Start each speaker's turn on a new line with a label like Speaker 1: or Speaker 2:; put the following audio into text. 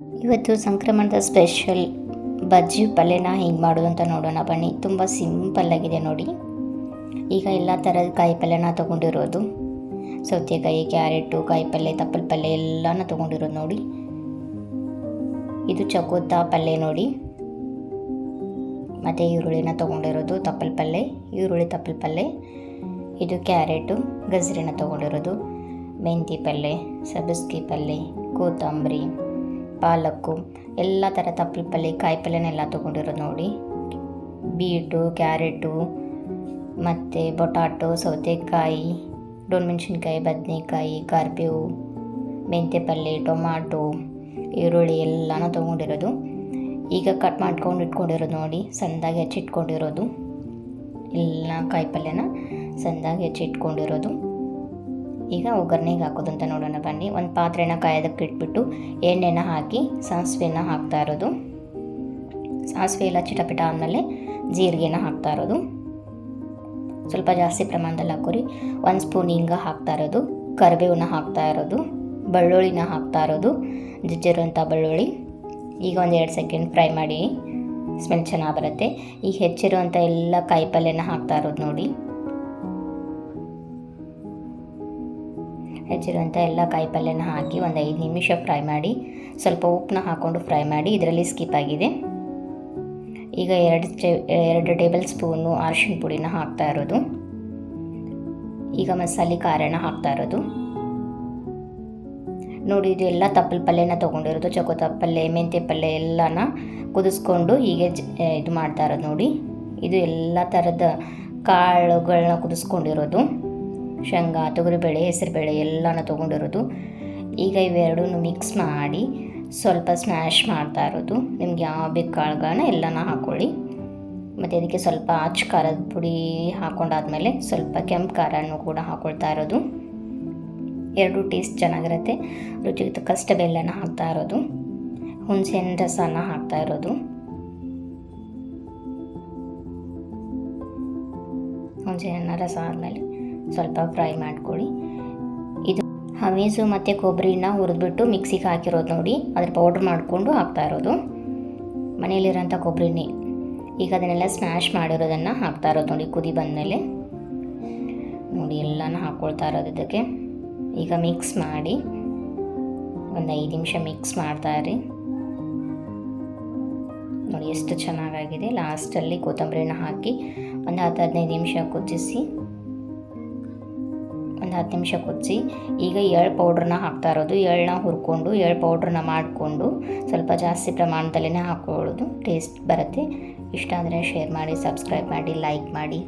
Speaker 1: ಇವತ್ತು ಸಂಕ್ರಮಣದ ಸ್ಪೆಷಲ್ ಬಜ್ಜಿ ಪಲ್ಯನ ಹೆಂಗೆ ಮಾಡೋದು ಅಂತ ನೋಡೋಣ ಬನ್ನಿ. ತುಂಬ ಸಿಂಪಲ್ ಆಗಿದೆ ನೋಡಿ. ಈಗ ಎಲ್ಲ ಥರದ ಕಾಯಿ ಪಲ್ಯನ ತೊಗೊಂಡಿರೋದು. ಸೌತೆಕಾಯಿ, ಕ್ಯಾರೆಟು, ಕಾಯಿ ಪಲ್ಯ, ತಪ್ಪಲ ಪಲ್ಯ ಎಲ್ಲನ ತೊಗೊಂಡಿರೋದು ನೋಡಿ. ಇದು ಚಕೋತ ಪಲ್ಯ ನೋಡಿ. ಮತ್ತು ಈರುಳ್ಳಿನ ತೊಗೊಂಡಿರೋದು ತಪ್ಪಲ ಪಲ್ಯ, ಈರುಳ್ಳಿ ತಪ್ಪಲ್ ಪಲ್ಯ. ಇದು ಕ್ಯಾರೆಟು, ಗಜ್ರಿನ ತೊಗೊಂಡಿರೋದು. ಮೆಂತಿ ಪಲ್ಯ ಸಬಸ್ಕಿ ಪಲ್ಯ, ಕೊತ್ತಂಬರಿ. ಪಾಲಕ್ಕು, ಎಲ್ಲ ಥರ ತಪ್ಪಲ ಪಲ್ಯ ಕಾಯಿ ಪಲ್ಯನೆಲ್ಲ ತೊಗೊಂಡಿರೋದು ನೋಡಿ. ಬೀಟು, ಕ್ಯಾರೆಟು, ಮತ್ತು ಬೊಟಾಟೊ, ಸೌತೆಕಾಯಿ ಡೊಣ್ಮೆಣ್ಸಿನ್ಕಾಯಿ ಬದನೆಕಾಯಿ ಕರ್ಬೇವು ಮೆಂತ್ಯ ಪಲ್ಯ ಟೊಮಾಟೊ, ಈರುಳ್ಳಿ ಎಲ್ಲನೂ ತೊಗೊಂಡಿರೋದು. ಈಗ ಕಟ್ ಮಾಡ್ಕೊಂಡು ಇಟ್ಕೊಂಡಿರೋದು ನೋಡಿ, ಸಂದಾಗಿ ಹೆಚ್ಚಿಟ್ಕೊಂಡಿರೋದು. ಎಲ್ಲ ಕಾಯಿ ಪಲ್ಯನ ಸಂದಾಗಿ ಹೆಚ್ಚಿಟ್ಕೊಂಡಿರೋದು. ಈಗ ಒಗ್ಗರಣೆಗೆ ಹಾಕೋದಂತ ನೋಡೋಣ, ಬನ್ನಿ. ಒಂದು ಪಾತ್ರೆನ ಕಾಯೋದಕ್ಕೆ ಇಟ್ಬಿಟ್ಟು ಎಣ್ಣೆನ ಹಾಕಿ ಸಾಸಿವೆನ ಹಾಕ್ತಾ ಇರೋದು. ಸಾಸಿವೆ ಎಲ್ಲ ಚಿಟಪಿಟ ಆದಮೇಲೆ ಜೀರಿಗೆನ ಹಾಕ್ತಾ ಇರೋದು. ಸ್ವಲ್ಪ ಜಾಸ್ತಿ ಪ್ರಮಾಣದಲ್ಲಿ ಹಾಕೋರಿ. ಒಂದು ಸ್ಪೂನ್ ಹಿಂಗ ಹಾಕ್ತಾ ಇರೋದು. ಕರಿಬೇವನ್ನ ಹಾಕ್ತಾ ಇರೋದು. ಬೆಳ್ಳುಳ್ಳಿನ ಹಾಕ್ತಾ ಇರೋದು. ಜಜ್ಜಿರುವಂಥ ಬೆಳ್ಳುಳ್ಳಿ. ಈಗ ಒಂದು ಎರಡು ಸೆಕೆಂಡ್ ಫ್ರೈ ಮಾಡಿ, ಸ್ಮೆಲ್ ಚೆನ್ನಾಗಿ ಬರುತ್ತೆ. ಈಗ ಹೆಚ್ಚಿರುವಂಥ ಎಲ್ಲ ಕಾಯಿ ಹಾಕ್ತಾ ಇರೋದು ನೋಡಿ. ಹೆಚ್ಚಿರುವಂಥ ಎಲ್ಲ ಕಾಯಿ ಪಲ್ಯನ ಹಾಕಿ ಒಂದು ಐದು ನಿಮಿಷ ಫ್ರೈ ಮಾಡಿ ಸ್ವಲ್ಪ ಉಪ್ಪನ್ನ ಹಾಕ್ಕೊಂಡು ಫ್ರೈ ಮಾಡಿ ಇದರಲ್ಲಿ ಸ್ಕಿಪ್ ಆಗಿದೆ. ಈಗ ಎರಡು ಚೆ ಎರಡು ಟೇಬಲ್ ಸ್ಪೂನು ಅರಿಶಿಣ ಪುಡಿನ ಹಾಕ್ತಾ ಇರೋದು. ಈಗ ಮಸಾಲೆ ಖಾರನ ಹಾಕ್ತಾ ಇರೋದು. ನೋಡಿ, ಇದು ಎಲ್ಲ ತಪ್ಪಲ ಪಲ್ಯನ ತೊಗೊಂಡಿರೋದು. ಚಕೋ ತಪ್ಪಲ್ಲೆ, ಮೆಂತ್ಯ ಪಲ್ಯ ಎಲ್ಲನ ಕುದಿಸ್ಕೊಂಡು ಹೀಗೆ ಇದು ಮಾಡ್ತಾ ಇರೋದು ನೋಡಿ. ಇದು ಎಲ್ಲ ಥರದ ಕಾಳುಗಳನ್ನ ಕುದಿಸ್ಕೊಂಡಿರೋದು. ಶೇಂಗಾ, ತೊಗರಿಬೇಳೆ, ಹೆಸರುಬೇಳೆ ಎಲ್ಲನೂ ತೊಗೊಂಡಿರೋದು. ಈಗ ಇವೆರಡೂ ಮಿಕ್ಸ್ ಮಾಡಿ ಸ್ವಲ್ಪ ಸ್ಮ್ಯಾಶ್ ಮಾಡ್ತಾ ಇರೋದು. ನಿಮ್ಗೆ ಯಾವ ಬೇಕು ಕಾಳುಗಳನ್ನ ಎಲ್ಲನ ಹಾಕ್ಕೊಳ್ಳಿ ಮತ್ತು ಅದಕ್ಕೆ ಸ್ವಲ್ಪ ಆಚ್ ಖಾರದ ಪುಡಿ ಹಾಕೊಂಡಾದ್ಮೇಲೆ ಸ್ವಲ್ಪ ಕೆಂಪು ಖಾರನೂ ಕೂಡ ಹಾಕ್ಕೊಳ್ತಾ ಇರೋದು. ಎರಡು ಟೇಸ್ಟ್ ಚೆನ್ನಾಗಿರುತ್ತೆ. ರುಚಿಗೆ ತಕ್ಕಷ್ಟು ಬೆಲ್ಲನ ಹಾಕ್ತಾ ಇರೋದು. ಹುಣಸೆಹಣ್ಣು ರಸನ ಹಾಕ್ತಾ ಇರೋದು. ಹುಣಸೆಹಣ್ಣ ರಸ ಆದಮೇಲೆ ಸ್ವಲ್ಪ ಫ್ರೈ ಮಾಡ್ಕೊಳ್ಳಿ. ಇದು ಹಮೀಸು ಮತ್ತು ಕೊಬ್ಬರಿನ ಹುರಿದ್ಬಿಟ್ಟು ಮಿಕ್ಸಿಗೆ ಹಾಕಿರೋದು ನೋಡಿ. ಅದ್ರ ಪೌಡ್ರ್ ಮಾಡಿಕೊಂಡು ಹಾಕ್ತಾ ಇರೋದು. ಮನೆಯಲ್ಲಿರೋಂಥ ಕೊಬ್ಬರಿನೇ. ಈಗ ಅದನ್ನೆಲ್ಲ ಸ್ಮ್ಯಾಶ್ ಮಾಡಿರೋದನ್ನು ಹಾಕ್ತಾ ಇರೋದು ನೋಡಿ ಕುದಿ ಬಂದಮೇಲೆ. ನೋಡಿ, ಎಲ್ಲನ ಹಾಕ್ಕೊಳ್ತಾ ಇರೋದು ಇದಕ್ಕೆ. ಈಗ ಮಿಕ್ಸ್ ಮಾಡಿ ಒಂದು ಐದು ನಿಮಿಷ ಮಿಕ್ಸ್ ಮಾಡ್ತಾ ನೋಡಿ, ಎಷ್ಟು ಚೆನ್ನಾಗಾಗಿದೆ. ಲಾಸ್ಟಲ್ಲಿ ಕೊತ್ತಂಬರಿನ ಹಾಕಿ ಒಂದು ಹತ್ತು ಹದಿನೈದು ನಿಮಿಷ ಕುದಿಸಿ. ಒಂದು ಹತ್ತು ನಿಮಿಷ ಕುದಿಸಿ, ಈಗ ಎಳ್ಳು ಪೌಡ್ರನ್ನ ಹಾಕ್ತಾ ಇರೋದು. ಎಳ್ಳನ್ನ ಹುರ್ಕೊಂಡು, ಎಳ್ಳು ಪೌಡ್ರನ್ನ ಮಾಡಿಕೊಂಡು ಸ್ವಲ್ಪ ಜಾಸ್ತಿ ಪ್ರಮಾಣದಲ್ಲೇ ಹಾಕೊಳ್ಳೋದು. ಟೇಸ್ಟ್ ಬರುತ್ತೆ. ಇಷ್ಟ ಆದರೆ ಶೇರ್ ಮಾಡಿ ಸಬ್ಸ್ಕ್ರೈಬ್ ಮಾಡಿ ಲೈಕ್ ಮಾಡಿ.